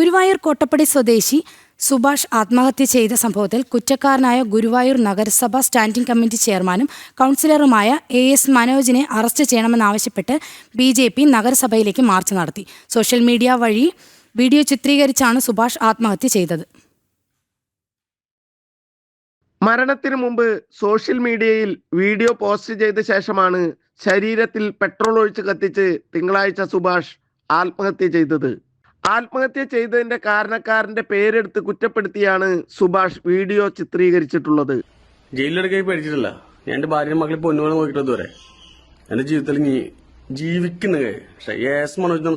ഗുരുവായൂർ കോട്ടപ്പടി സ്വദേശി സുഭാഷ് ആത്മഹത്യ ചെയ്ത സംഭവത്തിൽ കുറ്റക്കാരനായ ഗുരുവായൂർ നഗരസഭ സ്റ്റാൻഡിംഗ് കമ്മിറ്റി ചെയർമാനും കൗൺസിലറുമായ എ എസ് മനോജിനെ അറസ്റ്റ് ചെയ്യണമെന്നാവശ്യപ്പെട്ട് ബി ജെ പി നഗരസഭയിലേക്ക് മാർച്ച് നടത്തി. സോഷ്യൽ മീഡിയ വഴി വീഡിയോ ചിത്രീകരിച്ചാണ് സുഭാഷ് ആത്മഹത്യ ചെയ്തത്. മരണത്തിന് മുമ്പ് സോഷ്യൽ മീഡിയയിൽ വീഡിയോ പോസ്റ്റ് ചെയ്ത ശേഷമാണ് ശരീരത്തിൽ പെട്രോൾ ഒഴിച്ച് കത്തിച്ച് തിങ്കളാഴ്ച സുഭാഷ് ആത്മഹത്യ ചെയ്തത്. ആത്മഹത്യ ചെയ്തതിന്റെ കാരണക്കാരന്റെ പേരെടുത്ത് കുറ്റപ്പെടുത്തിയാണ് സുഭാഷ് വീഡിയോ ചിത്രീകരിച്ചിട്ടുള്ളത്. ജയിലിലെടുക്കാൻ പേടിച്ചിട്ടില്ല. ഞാൻ എന്റെ ഭാര്യ മക്കളെ പൊന്നുപോലെ നോക്കിയിട്ട് വരെ എന്റെ ജീവിതത്തിൽ നീ ജീവിക്കുന്നത് പക്ഷെ ഏസ് മനോജ്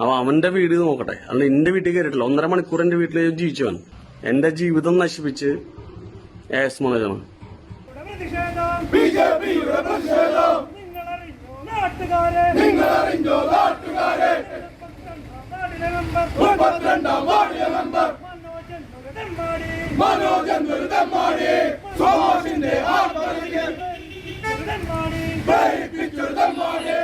അപ്പൊ അവന്റെ വീട് നോക്കട്ടെ. അല്ല എന്റെ വീട്ടിൽ കയറിയിട്ടില്ല. ഒന്നര മണിക്കൂർ എന്റെ വീട്ടിൽ ജീവിച്ചവൻ എന്റെ ജീവിതം നശിപ്പിച്ച് ഏസ് മനോജാണ് നാട്ടുകാരെ നിങ്ങളറിഞ്ഞോ? നാട്ടുകാരെ. മുപ്പത്തിരണ്ടാം വാർഡിലെ മെമ്പർ മനോജൻ ദുരിതമ്മാടി സുഭാഷിന്റെ ആത്മഹത്യ. പ്രേരിപ്പിച്ചൊരു തെമ്മാടി.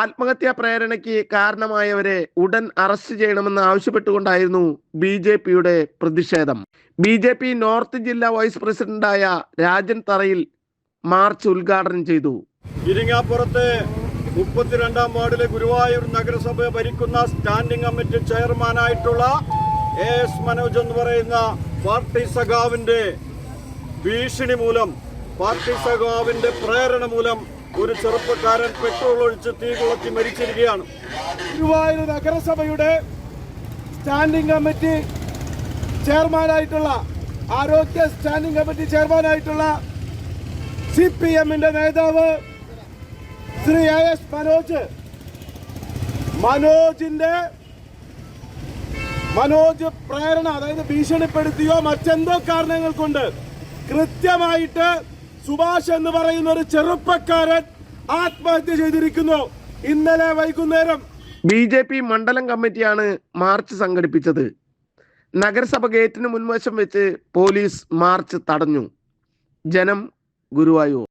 ആത്മഹത്യാ പ്രേരണയ്ക്ക് കാരണമായവരെ ഉടൻ അറസ്റ്റ് ചെയ്യണമെന്ന് ആവശ്യപ്പെട്ടുകൊണ്ടായിരുന്നു ബി ജെ പിയുടെ പ്രതിഷേധം. ബി ജെ പി നോർത്ത് ജില്ലാ വൈസ് പ്രസിഡന്റായ രാജൻ തറയിൽ മാർച്ച് ഉദ്ഘാടനം ചെയ്തു. ഇരിങ്ങാപ്പുറത്തെ മുപ്പത്തിരണ്ടാം വാർഡിലെ ഗുരുവായൂർ നഗരസഭ ഭരിക്കുന്ന സ്റ്റാൻഡിംഗ് കമ്മിറ്റി ചെയർമാനായിട്ടുള്ള എ എസ് മനോജ് എന്ന് പറയുന്ന പാർട്ടി സഖാവിന്റെ ഭീഷണി മൂലം പാർട്ടി സഖാവിന്റെ പ്രേരണ മൂലം ഒരു ചെറുപ്പക്കാരൻ പെട്രോൾ ഒഴിച്ച് തീ കൊളുത്തി മരിച്ചിരിക്കുകയാണ്. ഗുരുവായൂർ നഗരസഭയുടെ സ്റ്റാൻഡിംഗ് കമ്മിറ്റി ചെയർമാനായിട്ടുള്ള ആരോഗ്യ സ്റ്റാൻഡിംഗ് കമ്മിറ്റി ചെയർമാനായിട്ടുള്ള സി പി എമ്മിന്റെ നേതാവ് ശ്രീ എസ് മനോജ്. മനോജിന്റെ മനോജ് പ്രേരണ അതായത് ഭീഷണിപ്പെടുത്തിയോ മറ്റെന്തോ കാരണങ്ങൾ കൊണ്ട് കൃത്യമായിട്ട് സുഭാഷ് എന്ന് പറയുന്ന ഒരു ചെറുപ്പക്കാരൻ ആത്മഹത്യ ചെയ്തിരിക്കുന്നു. ഇന്നലെ വൈകുന്നേരം ബി ജെ പി മണ്ഡലം കമ്മിറ്റിയാണ് മാർച്ച് സംഘടിപ്പിച്ചത്. നഗരസഭ ഗേറ്റിന് മുൻവശം വെച്ച് പോലീസ് മാർച്ച് തടഞ്ഞു. ജനം ഗുരുവായൂർ.